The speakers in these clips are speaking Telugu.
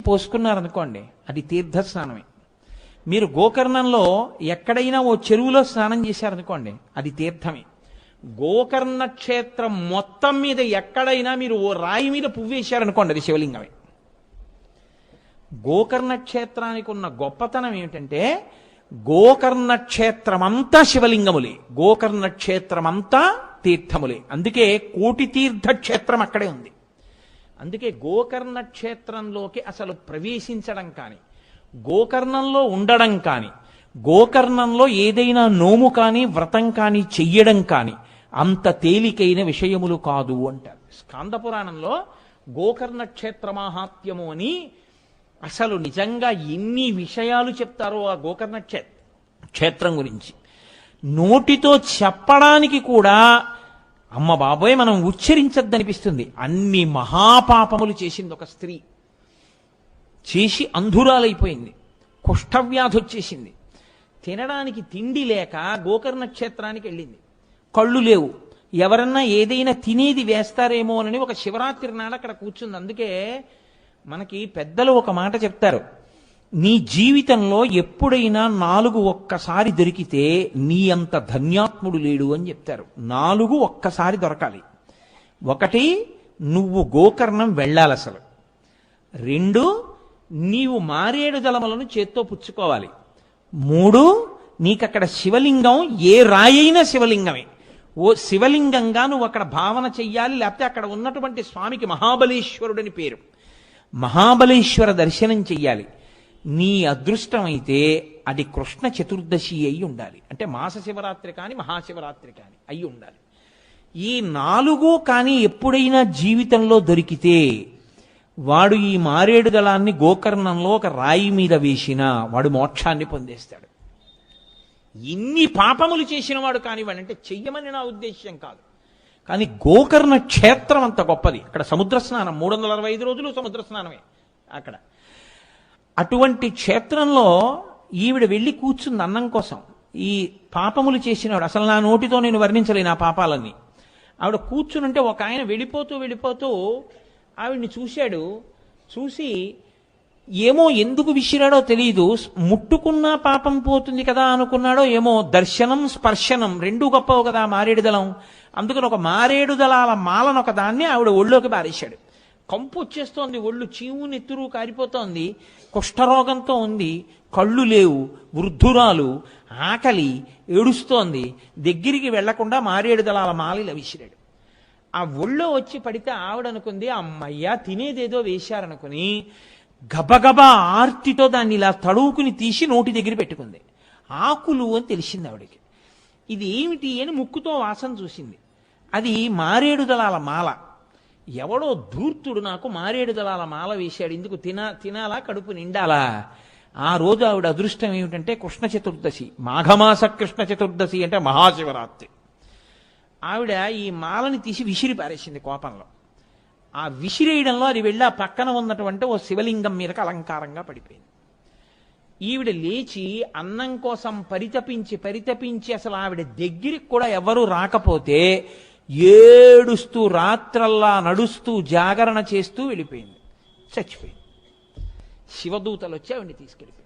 పోసుకున్నారనుకోండి అది తీర్థస్నానమే. మీరు గోకర్ణంలో ఎక్కడైనా ఓ చెరువులో స్నానం చేశారనుకోండి అది తీర్థమే. గోకర్ణ క్షేత్రం మొత్తం మీద ఎక్కడైనా మీరు ఓ రాయి మీద పువ్వేశారనుకోండి అది శివలింగమే. గోకర్ణ క్షేత్రానికి ఉన్న గొప్పతనం ఏమిటంటే గోకర్ణ క్షేత్రమంతా శివలింగములే గోకర్ణ క్షేత్రమంతా తీర్థములే. అందుకే కోటి తీర్థ క్షేత్రం అక్కడే ఉంది. అందుకే గోకర్ణ క్షేత్రంలోకి అసలు ప్రవేశించడం కానీ గోకర్ణంలో ఉండడం కానీ గోకర్ణంలో ఏదైనా నోము కానీ వ్రతం కానీ చెయ్యడం కానీ అంత తేలికైన విషయములు కాదు అంటారు. స్కాంద పురాణంలో గోకర్ణ క్షేత్ర మాహాత్యము అని అసలు నిజంగా ఎన్ని విషయాలు చెప్తారో ఆ గోకర్ణ క్షేత్రం గురించి. నోటితో చెప్పడానికి కూడా అమ్మ బాబోయ్ మనం ఉచ్చరించద్దనిపిస్తుంది. అన్ని మహాపాపములు చేసింది ఒక స్త్రీ. చేసి అంధురాలైపోయింది. కుష్ఠవ్యాధి వచ్చేసింది తినడానికి తిండి లేక గోకర్ణ క్షేత్రానికి వెళ్ళింది. కళ్ళు లేవు. ఎవరన్నా ఏదైనా తినేది వేస్తారేమో అని ఒక శివరాత్రి నాడు అక్కడ కూర్చుంది. అందుకే మనకి పెద్దలు ఒక మాట చెప్తారు. నీ జీవితంలో ఎప్పుడైనా నాలుగు ఒక్కసారి దొరికితే నీ అంత ధన్యాత్ముడు లేడు అని చెప్తారు. నాలుగు ఒక్కసారి దొరకాలి. ఒకటి నువ్వు గోకర్ణం వెళ్ళాలి అసలు. రెండు నీవు మారేడు దళములను చేత్తో పుచ్చుకోవాలి. మూడు నీకక్కడ శివలింగం ఏ రాయైనా శివలింగమే. ఓ శివలింగంగా నువ్వు అక్కడ భావన చెయ్యాలి లేకపోతే అక్కడ ఉన్నటువంటి స్వామికి మహాబలేశ్వరుడని పేరు. మహాబలేశ్వర దర్శనం చెయ్యాలి. నీ అదృష్టమైతే అది కృష్ణ చతుర్దశి అయి ఉండాలి. అంటే మాస శివరాత్రి కానీ మహాశివరాత్రి కానీ అయి ఉండాలి. ఈ నాలుగు కానీ ఎప్పుడైనా జీవితంలో దొరికితే వాడు ఈ మారేడు దళాన్ని గోకర్ణంలో ఒక రాయి మీద వేసినా వాడు మోక్షాన్ని పొందేస్తాడు. ఇన్ని పాపములు చేసిన వాడు కానివ్వండి అంటే చెయ్యమని నా ఉద్దేశ్యం కాదు. కానీ గోకర్ణ క్షేత్రం అంత గొప్పది. అక్కడ సముద్ర స్నానం మూడు వందల అరవై ఐదు రోజులు సముద్ర స్నానమే అక్కడ. అటువంటి క్షేత్రంలో ఈవిడ వెళ్ళి కూర్చుంది అన్నం కోసం. ఈ పాపములు చేసినవాడు అసలు నా నోటితో నేను వర్ణించలేను ఆ పాపాలన్నీ. ఆవిడ కూర్చునుంటే ఒక ఆయన వెళ్ళిపోతూ వెళ్ళిపోతూ ఆవిడ్ని చూశాడు. చూసి ఏమో ఎందుకు విసిరాడో తెలియదు ముట్టుకున్నా పాపం పోతుంది కదా అనుకున్నాడో ఏమో దర్శనం స్పర్శనం రెండు గొప్పవు కదా మారేడుదలం. అందుకని ఒక మారేడుదల దళాల మాలను ఒక దాన్ని ఆవిడ ఒళ్ళోకి బారేశాడు. కంపు వచ్చేస్తోంది ఒళ్ళు చీము నెత్తురు కారిపోతోంది కుష్ఠరోగంతో ఉంది కళ్ళు లేవు వృద్ధురాలు ఆకలి ఏడుస్తోంది దగ్గరికి వెళ్ళకుండా మారేడు దళాల మాలిల విసిరాడు ఆ ఒళ్ళో వచ్చి పడితే ఆవిడనుకుంది అమ్మయ్య అమ్మయ్యా తినేదేదో వేశారనుకుని గబగబా ఆర్తితో దాన్ని ఇలా తడువుకుని తీసి నోటి దగ్గర పెట్టుకుంది. ఆకులు అని తెలిసింది ఆవిడకి. ఇది ఏమిటి అని ముక్కుతో వాసన చూసింది. అది మారేడు దళాల మాల. ఎవడో ధూర్తుడు నాకు మారేడు దళాల మాల వేశాడు. ఇందుకు తిన తినాలా కడుపు నిండాలా? ఆ రోజు ఆవిడ అదృష్టం ఏమిటంటే కృష్ణ చతుర్దశి. మాఘమాస కృష్ణ చతుర్దశి అంటే మహాశివరాత్రి. ఆవిడ ఈ మాలని తీసి విసిరి పారేసింది కోపంలో. ఆ విసిరేయడంలో అది వెళ్ళి ఆ పక్కన ఉన్నటువంటి ఓ శివలింగం మీదకి అలంకారంగా పడిపోయింది. ఈవిడ లేచి అన్నం కోసం పరితపించి పరితపించి అసలు ఆవిడ దగ్గరికి కూడా ఎవరు రాకపోతే ఏడుస్తూ రాత్రల్లా నడుస్తూ జాగరణ చేస్తూ వెళ్ళిపోయింది. చచ్చిపోయింది. శివదూతలు వచ్చి ఆవిడ్ని తీసుకెళ్ళిపోయాడు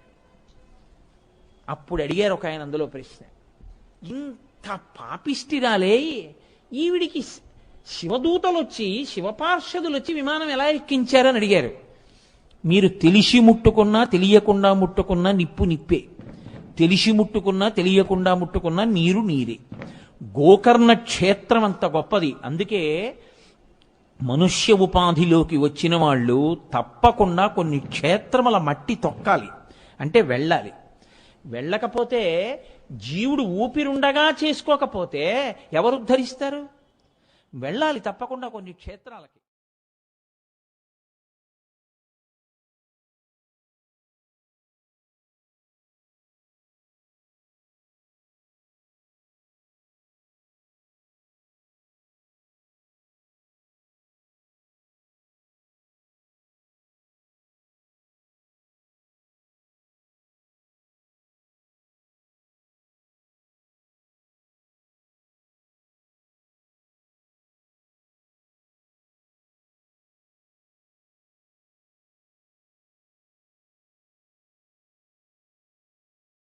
అప్పుడు అడిగారు ఒక ఆయన అందులో ప్రశ్న. ఇంత పాపిష్టిరాలే ఈవిడికి శివదూతలు వచ్చి శివపార్షదులు వచ్చి విమానం ఎలా ఎక్కించారని అడిగారు. మీరు తెలిసి ముట్టుకున్నా తెలియకుండా ముట్టుకున్నా నిప్పు నిప్పే. తెలిసి ముట్టుకున్నా తెలియకుండా ముట్టుకున్నా నీరు నీరే. గోకర్ణ క్షేత్రం అంత గొప్పది. అందుకే మనుష్య ఉపాధిలోకి వచ్చిన వాళ్ళు తప్పకుండా కొన్ని క్షేత్రముల మట్టి తొక్కాలి. అంటే వెళ్ళాలి. వెళ్ళకపోతే జీవుడు ఊపిరుండగా చేసుకోకపోతే ఎవరు ఉద్ధరిస్తారు? వెళ్ళాలి తప్పకుండా కొన్ని క్షేత్రాలకి.